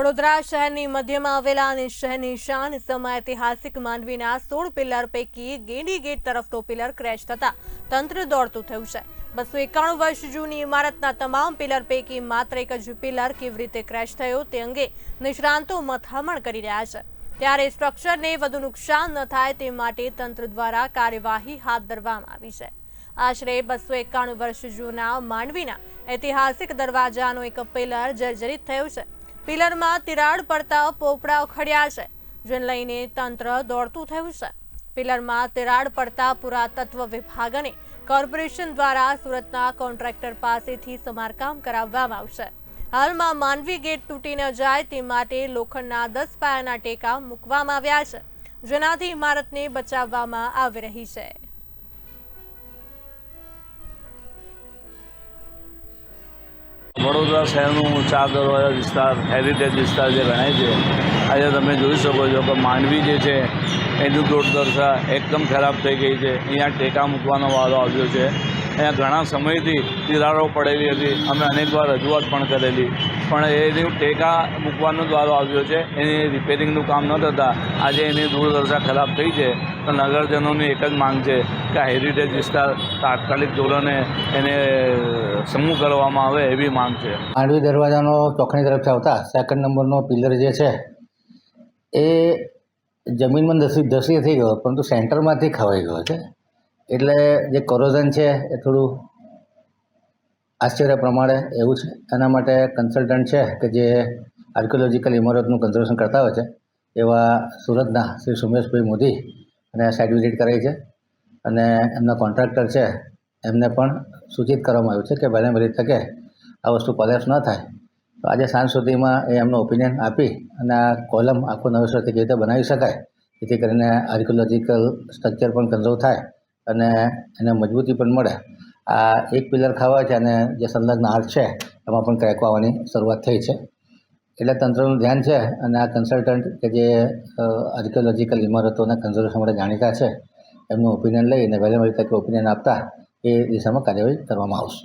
વડોદરા શહેરની મધ્યમાં આવેલા અને શહેરની શાન સમય ઐતિહાસિક માંડવીના સોળ પિલર પૈકી ગેડી ગેટ તરફનો પિલર ક્રેશ થતા તંત્ર દોડતું થયું છે. બસો એકાણું વર્ષ જૂની ઇમારતના તમામ પિલર પૈકી માત્ર એક જ પિલર કેવી રીતે ક્રેશ થયો તે અંગે નિષ્ણાંતો મથામણ કરી રહ્યા છે. ત્યારે સ્ટ્રક્ચરને વધુ નુકસાન ન થાય તે માટે તંત્ર દ્વારા કાર્યવાહી હાથ ધરવામાં આવી છે. આશરે બસો એકાણું વર્ષ જૂના માંડવીના ઐતિહાસિક દરવાજાનો એક પિલર જર્જરિત થયો છે. પિલરમાં તિરાડ પડતા પોપડા ઉખડ્યા છે, જેને લઈને તંત્ર દોડતું થયું છે. પિલરમાં તિરાડ પડતા પુરાતત્વ વિભાગ અને કોર્પોરેશન દ્વારા સુરતના કોન્ટ્રાક્ટર પાસેથી સમારકામ કરાવવામાં આવશે. હાલમાં માનવી ગેટ તૂટી ન જાય તે માટે લોખંડના દસ પાયાના ટેકા મૂકવામાં આવ્યા છે, જેનાથી ઇમારતને બચાવવામાં આવી રહી છે. વડોદરા શહેરનું ચા દરવાજા વિસ્તાર હેરિટેજ વિસ્તાર જે ગણાય છે, આજે તમે જોઈ શકો છો કે માંડવી જે છે, એની દુર્દશા એકદમ ખરાબ થઈ ગઈ છે. અહીંયા ટેકા મૂકવાનો વારો આવ્યો છે. અહીંયા ઘણા સમયથી તિરાડો પડેલી હતી. અમે અનેકવાર રજૂઆત પણ કરેલી. પણ એની ટેકા મૂકવાનો દ્વારો આવ્યો છે, એની રિપેરિંગનું કામ ન થતાં આજે એની દુર્દશા ખરાબ થઈ છે. તો નગરજનોની એક જ માંગ છે કે આ હેરિટેજ વિસ્તાર તાત્કાલિક ધોરણે એને સમૂહ કરવામાં આવે એવી માંગ છે. માંડવી દરવાજાનો ચોકણી તરફથી આવતા સેકન્ડ નંબરનો પિલર જે છે, એ જમીનમાં ધસી ધસી થઈ ગયો, પરંતુ સેન્ટરમાંથી ખવાઈ ગયો છે. એટલે જે કોરોઝન છે, એ થોડું આશ્ચર્ય પ્રમાણે એવું છે. એના માટે કન્સલ્ટન્ટ છે કે જે આર્કિયોલોજીકલ ઇમારતનું કન્ઝર્વેશન કરતા હોય છે, એવા સુરતના શ્રી સુમેશભાઈ મોદી અને સાઇટ વિઝિટ કરાઈ છે. અને એમના કોન્ટ્રાક્ટર છે, એમને પણ સૂચિત કરવામાં આવ્યું છે કે વહેલી વહેલી તકે આ વસ્તુ કોલેપ્સ ન થાય. તો આજે સાંજ સુધીમાં એ એમનો ઓપિનિયન આપી અને આ કોલમ આખો નવેસરથી કેવી રીતે બનાવી શકાય, જેથી કરીને આર્કિયોલોજીકલ સ્ટ્રક્ચર પણ કન્ઝર્વ થાય અને એને મજબૂતી પણ મળે. આ એક પિલર ખાવા છે અને જે સંલગ્ન આર્ચ છે, એમાં પણ ક્રેક આવવાની શરૂઆત થઈ છે. એટલે તંત્રનું ધ્યાન છે અને આ કન્સલ્ટન્ટ કે જે આર્કિયોલોજીકલ ઇમારતોના કન્ઝર્વેશન માટે જાણીતા છે, એમનું ઓપિનિયન લઈને વહેલી મળી તકે ઓપિનિયન આપતા એ દિશામાં કાર્યવાહી કરવામાં આવશે.